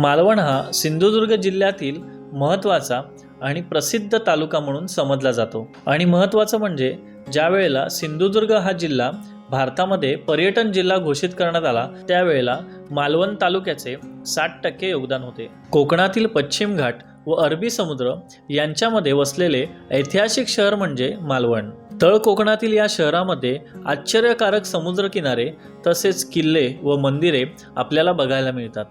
मालवण हा सिंधुदुर्ग जिल्ह्यातील महत्त्वाचा आणि प्रसिद्ध तालुका म्हणून समजला जातो. आणि महत्त्वाचं म्हणजे ज्या वेळेला सिंधुदुर्ग हा जिल्हा भारतामध्ये पर्यटन जिल्हा घोषित करण्यात आला त्यावेळेला मालवण तालुक्याचे साठ टक्के योगदान होते. कोकणातील पश्चिम घाट व अरबी समुद्र यांच्यामध्ये वसलेले ऐतिहासिक शहर म्हणजे मालवण. तळ कोकणातील या शहरामध्ये आश्चर्यकारक समुद्रकिनारे तसेच किल्ले व मंदिरे आपल्याला बघायला मिळतात.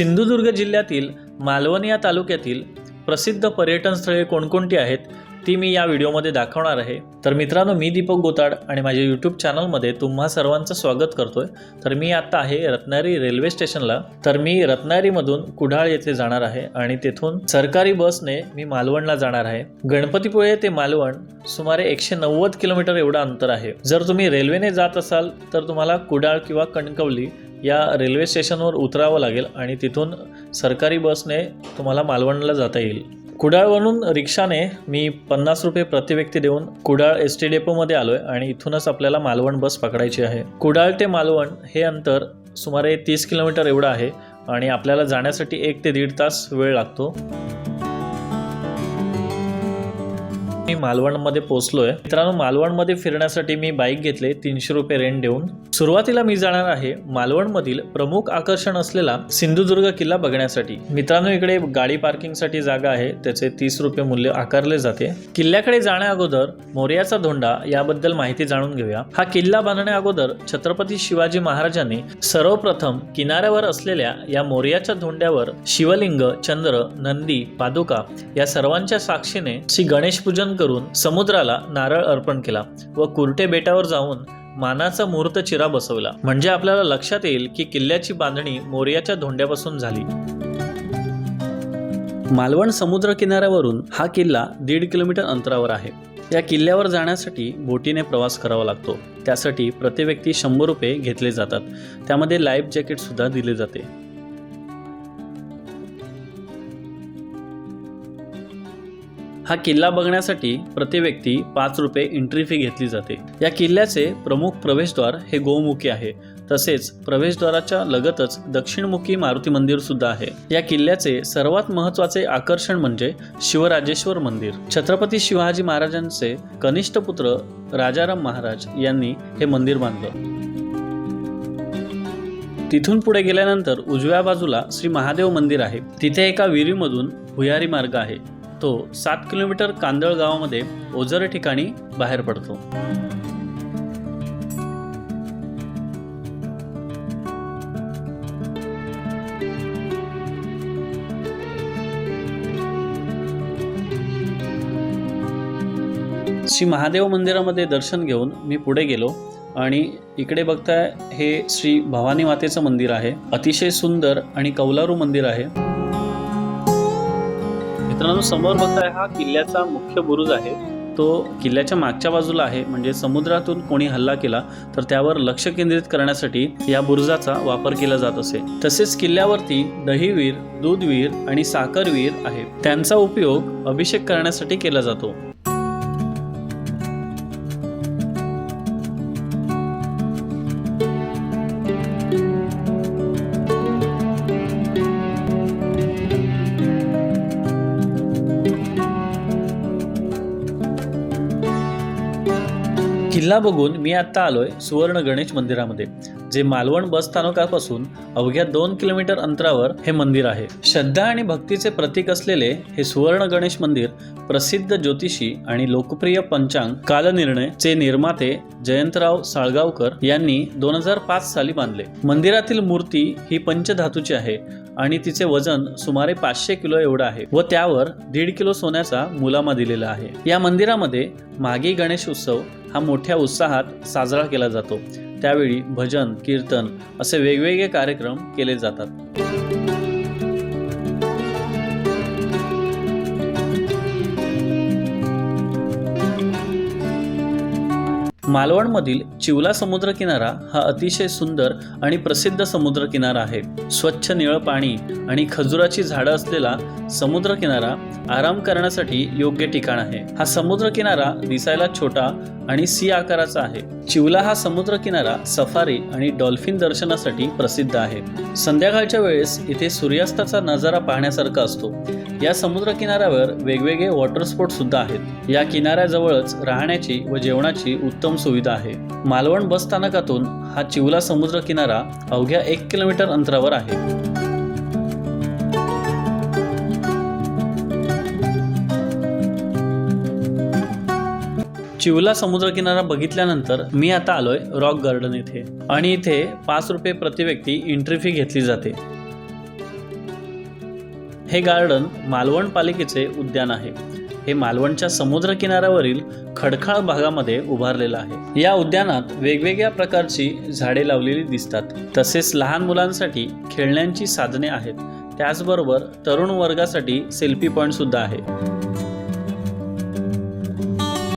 सिंधुदुर्ग जिल्ह्यातील मालवण या तालुक्यातील प्रसिद्ध पर्यटन स्थळे कोणकोणती आहेत ती मी या व्हिडिओमध्ये दाखवणार आहे. तर मित्रांनो मी दीपक गोताड आणि माझ्या यूट्यूब चॅनलमध्ये तुम्हा सर्वांचं स्वागत करतोय. तर मी आत्ता आहे रत्नागिरी रेल्वे स्टेशनला तर मी रत्नागिरीमधून कुडाळ येथे जाणार आहे आणि तेथून सरकारी बसने मी मालवणला जाणार आहे. गणपतीपुळे ते मालवण सुमारे एकशे नव्वद किलोमीटर एवढं अंतर आहे. जर तुम्ही रेल्वेने जात असाल तर तुम्हाला कुडाळ किंवा कणकवली या रेल्वे स्टेशनवर उतरावं लागेल आणि तिथून सरकारी बसने तुम्हाला मालवणला जाता येईल. कुडाळवरून रिक्षाने मी पन्नास रुपये प्रतिव्यक्ती देऊन कुडाळ एस टी डेपोमध्ये आहे आणि इथूनच आपल्याला मालवण बस पकडायची आहे. कुडाळ ते मालवण हे अंतर सुमारे तीस किलोमीटर एवढं आहे आणि आपल्याला जाण्यासाठी एक ते दीड तास वेळ लागतो. मी मालवणमध्ये पोहोचलोय. मित्रांनो मालवणमध्ये फिरण्यासाठी मी बाईक घेतले तीनशे रुपये रेंट देऊन. सुरुवातीला मी जाणार आहे मालवणमधील प्रमुख आकर्षण असलेला सिंधुदुर्ग किल्ला बघण्यासाठी. मित्रांनो इकडे गाडी पार्किंगसाठी जागा आहे त्याचे तीस रुपये मूल्य आकारले जाते. किल्ल्याकडे जाण्या अगोदर मोर्याचा धोंडा याबद्दल माहिती जाणून घेऊया. हा किल्ला बांधण्या अगोदर छत्रपती शिवाजी महाराजांनी सर्वप्रथम किनाऱ्यावर असलेल्या या मोर्याच्या धोंड्यावर शिवलिंग चंद्र नंदी पादुका या सर्वांच्या साक्षीने श्री गणेश पूजन करून समुद्राला नारळ अर्पण केला व कुर्टे बेटावर जाऊन मानाचा मुहूर्त चिरा बसवला. म्हणजे आपल्याला लक्षात येईल की किल्ल्याची बांधणी मोर्याच्या धोंड्यापासून झाली. मालवण समुद्र किनाऱ्यावरून हा किल्ला दीड किलोमीटर अंतरावर आहे. या किल्ल्यावर जाण्यासाठी बोटीने प्रवास करावा लागतो. त्यासाठी प्रति व्यक्ती शंभर रुपये घेतले जातात. त्यामध्ये लाईफ जॅकेट सुद्धा दिले जाते. हा किल्ला बघण्यासाठी प्रति व्यक्ती पाच रुपये एंट्री फी घेतली जाते. या किल्ल्याचे प्रमुख प्रवेशद्वार हे गोमुखी आहे. तसेच प्रवेशद्वाराच्या लगतच दक्षिणमुखी मारुती मंदिर सुद्धा आहे. या किल्ल्याचे सर्वात महत्त्वाचे आकर्षण म्हणजे शिवराजेश्वर मंदिर. छत्रपती शिवाजी महाराजांचे कनिष्ठ पुत्र राजाराम महाराज यांनी हे मंदिर बांधलं. तिथून पुढे गेल्यानंतर उजव्या बाजूला श्री महादेव मंदिर आहे. तिथे एका विहिरीमधून भुयारी मार्ग आहे. तो सात किलोमीटर कांदळ गावामध्ये ओझर ठिकाणी बाहेर पडतो. श्री महादेव मंदिरामध्ये दर्शन घेऊन मी पुढे गेलो आणि इकडे बघताय हे श्री भवानी मातेचं मंदिर आहे. अतिशय सुंदर आणि कौलारू मंदिर आहे. मित्रांनो समोर बघताय हा किल्ल्याचा मुख्य बुरुज आहे. तो किल्ल्याच्या मागच्या बाजूला आहे. म्हणजे समुद्रातून कोणी हल्ला केला तर त्यावर लक्ष केंद्रित करण्यासाठी या बुरुजाचा वापर केला जात असे. तसेच किल्ल्यावरती दहीवीर दूधवीर आणि साखरवीर आहे. त्यांचा उपयोग अभिषेक करण्यासाठी केला जातो. किल्ला बघून मी आत्ता आलोय सुवर्ण गणेश मंदिरामध्ये जे मालवण बस स्थानकापासून अवघ्या दोन किलोमीटर अंतरावर हे मंदिर आहे. श्रद्धा आणि भक्तीचे प्रतीक असलेले हे सुवर्ण गणेश मंदिर प्रसिद्ध ज्योतिषी आणि लोकप्रिय पंचांग कालनिर्णय चे निर्माते जयंतराव साळगावकर यांनी दोन हजार पाच साली बांधले. मंदिरातील मूर्ती ही पंचधातूची आहे आणि तिचे वजन सुमारे पाचशे किलो एवढं आहे व त्यावर दीड किलो सोन्याचा मुलामा दिलेला आहे. या मंदिरामध्ये मागी गणेश उत्सव हा मोठ्या उत्साहात साजरा केला जातो. त्यावेळी भजन कीर्तन असे वेगवेगळे कार्यक्रम केले जातात. मालवणमधील चिवला समुद्रकिनारा हा अतिशय सुंदर आणि प्रसिद्ध समुद्रकिनारा आहे. स्वच्छ निळं पाणी आणि खजुराची झाडं असलेला समुद्रकिनारा आराम करण्यासाठी योग्य ठिकाण आहे. हा समुद्रकिनारा दिसायला छोटा आणि सी आकाराचा आहे. चिवला हा समुद्रकिनारा सफारी आणि डॉल्फिन दर्शनासाठी प्रसिद्ध आहे. संध्याकाळच्या वेळेस इथे सूर्यास्ताचा नजारा पाहण्यासारखा असतो. या समुद्र किनाऱ्यावर वेगवेगळे वॉटर स्पोर्ट सुद्धा आहेत. या किनाऱ्याजवळच राहण्याची व जेवणाची उत्तम सुविधा आहे. मालवण बस स्थानकातून हा चिवला समुद्र किनारा अवघ्या एक किलोमीटर अंतरावर आहे. चिवला समुद्रकिनारा बघितल्यानंतर मी आता आलोय रॉक गार्डन येथे आणि इथे पाच रुपये प्रति व्यक्ती एंट्री फी घेतली जाते. हे गार्डन मालवण पालिकेचे उद्यान आहे. हे मालवणच्या समुद्र किनाऱ्यावरील भागामध्ये उभारलेलं आहे. या उद्यानात वेगवेगळ्या प्रकारची झाडे लावलेली दिसतात. तसेच लहान मुलांसाठी खेळण्यांची साधने आहेत. त्याचबरोबर तरुण वर्गासाठी सेल्फी पॉईंट सुद्धा आहे.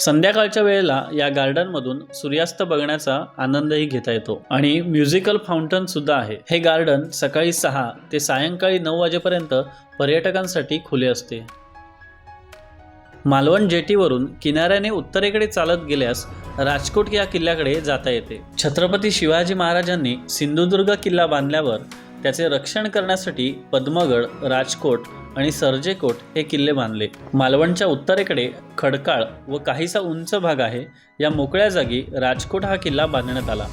संध्याकाळच्या वेळेला या गार्डनमधून सूर्यास्त बघण्याचा आनंदही घेता येतो. आणि म्युझिकल फाउंटन सुद्धा आहे. हे गार्डन सकाळी सहा ते सायंकाळी नऊ वाजेपर्यंत पर्यटकांसाठी खुले असते. मालवण जेटीवरून किनाऱ्याने उत्तरेकडे चालत गेल्यास राजकोट या किल्ल्याकडे जाता येते. छत्रपती शिवाजी महाराजांनी सिंधुदुर्ग किल्ला बांधल्यावर त्याचे रक्षण करण्यासाठी पद्मगड राजकोट आणि सर्जेकोट हे किल्ले बांधले. मालवणच्या उत्तरेकडे खडकाळ व काहीसा उंच भाग आहे. या मोकळ्या जागी राजकोट हा किल्ला बांधण्यात आला.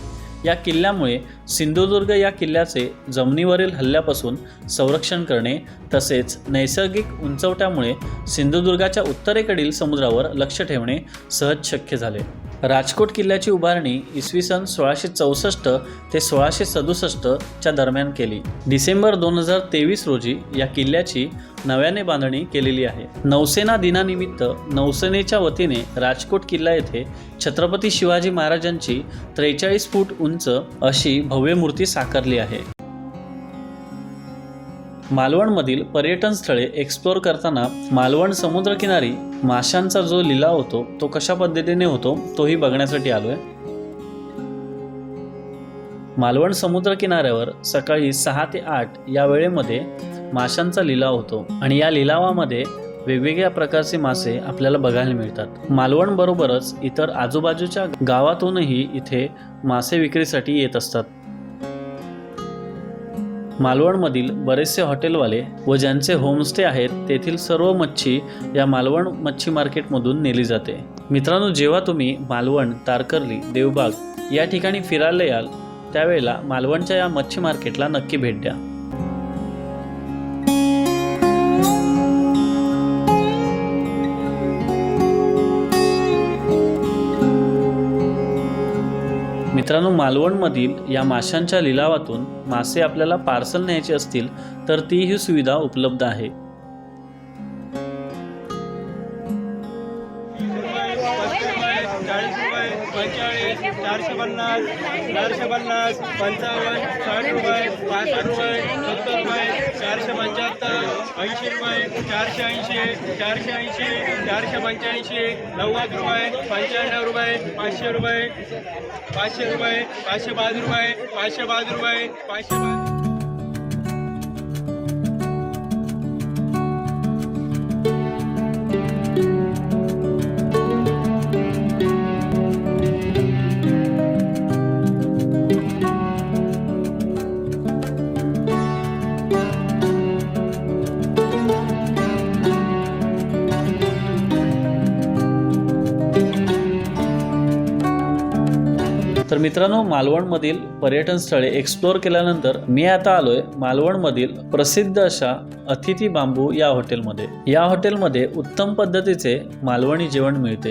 या किल्ल्यामुळे सिंधुदुर्ग या किल्ल्याचे जमिनीवरील हल्ल्यापासून संरक्षण करणे तसेच नैसर्गिक उंचवट्यामुळे सिंधुदुर्गाच्या उत्तरेकडील समुद्रावर लक्ष ठेवणे सहज शक्य झाले. राजकोट किल्ल्याची उभारणी इसवी सन सोळाशे चौसष्ट ते सोळाशे सदुसष्टच्या दरम्यान केली. डिसेंबर दोन हजार तेवीस रोजी या किल्ल्याची नव्याने बांधणी केलेली आहे. नौसेना दिनानिमित्त नौसेनेच्या वतीने राजकोट किल्ला येथे छत्रपती शिवाजी महाराजांची त्रेचाळीस फूट उंच अशी भव्य मूर्ती साकारली आहे. मालवणमधील पर्यटन स्थळे एक्सप्लोअर करताना मालवण समुद्रकिनारी माशांचा जो लिलाव होतो तो कशा पद्धतीने होतो तोही बघण्यासाठी आलोय. मालवण समुद्र किनाऱ्यावर सकाळी सहा ते आठ या वेळेमध्ये माशांचा लिलाव होतो आणि या लिलावामध्ये वेगवेगळ्या प्रकारचे मासे आपल्याला बघायला मिळतात. मालवण बरोबरच इतर आजूबाजूच्या गावातूनही इथे मासे विक्रीसाठी येत असतात. मालवणमधील बरेचसे हॉटेलवाले व ज्यांचे होमस्टे आहेत तेथील सर्व मच्छी या मालवण मच्छी मार्केटमधून नेली जाते. मित्रांनो जेव्हा तुम्ही मालवण तारकर्ली देवबाग या ठिकाणी फिरायला याल त्यावेळेला मालवणच्या या मच्छी मार्केटला नक्की भेट द्या. मालवणमधील या माशांच्या लिलावातून मासे आपल्याला पार्सल न्यायचे असतील तर ती ही सुविधा उपलब्ध आहे. चारशे पन्नास चारशे पन्नास पंचावन्न साठ रुपये पासष्ट रुपये सत्तर रुपये चारशे पंच्याहत्तर. ऐंशी रुपये चारशे ऐंशी चारशे ऐंशी चारशे पंच्याऐंशी नव्वद रुपये पंच्याण्णव रुपये पाचशे रुपये पाचशे रुपये पाचशे पाच रुपये पाचशे पाच रुपये पाचशे पाच तर मित्रांनो मालवणमधील पर्यटन स्थळे एक्सप्लोअर केल्यानंतर मी आता आलोय मालवणमधील प्रसिद्ध अशा अतिथी बांबू या हॉटेलमध्ये. या हॉटेलमध्ये उत्तम पद्धतीचे मालवणी जेवण मिळते.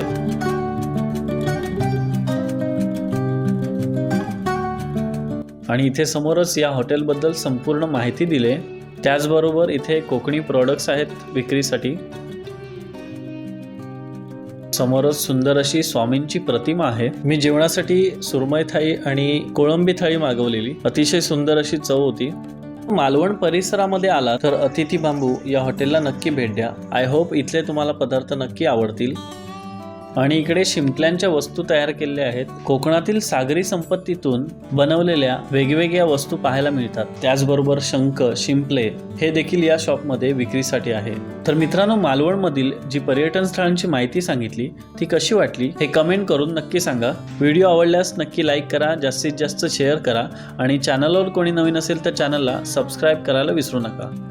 आणि इथे समोरच या हॉटेलबद्दल संपूर्ण माहिती दिले. त्याचबरोबर इथे कोकणी प्रॉडक्ट्स आहेत विक्रीसाठी. समोरच सुंदर अशी स्वामींची प्रतिमा आहे. मी जेवणासाठी सुरमय थाळी आणि कोळंबी थाळी मागवलेली. अतिशय सुंदर अशी चव होती. मालवण परिसरामध्ये आला तर अतिथी बांबू या हॉटेलला नक्की भेट द्या. आय होप इथले तुम्हाला पदार्थ नक्की आवडतील. आणि इकडे शिंपल्यांच्या वस्तू तयार केलेल्या आहेत. कोकणातील सागरी संपत्तीतून बनवलेल्या वेगवेगळ्या वस्तू पाहायला मिळतात. त्याचबरोबर शंख शिंपले हे देखील या शॉपमध्ये विक्रीसाठी आहे. तर मित्रांनो मालवणमधील जी पर्यटन स्थळांची माहिती सांगितली ती कशी वाटली हे कमेंट करून नक्की सांगा. व्हिडिओ आवडल्यास नक्की लाईक करा जास्तीत जास्त शेअर करा आणि चॅनलवर कोणी नवीन असेल तर चॅनलला सबस्क्राईब करायला विसरू नका.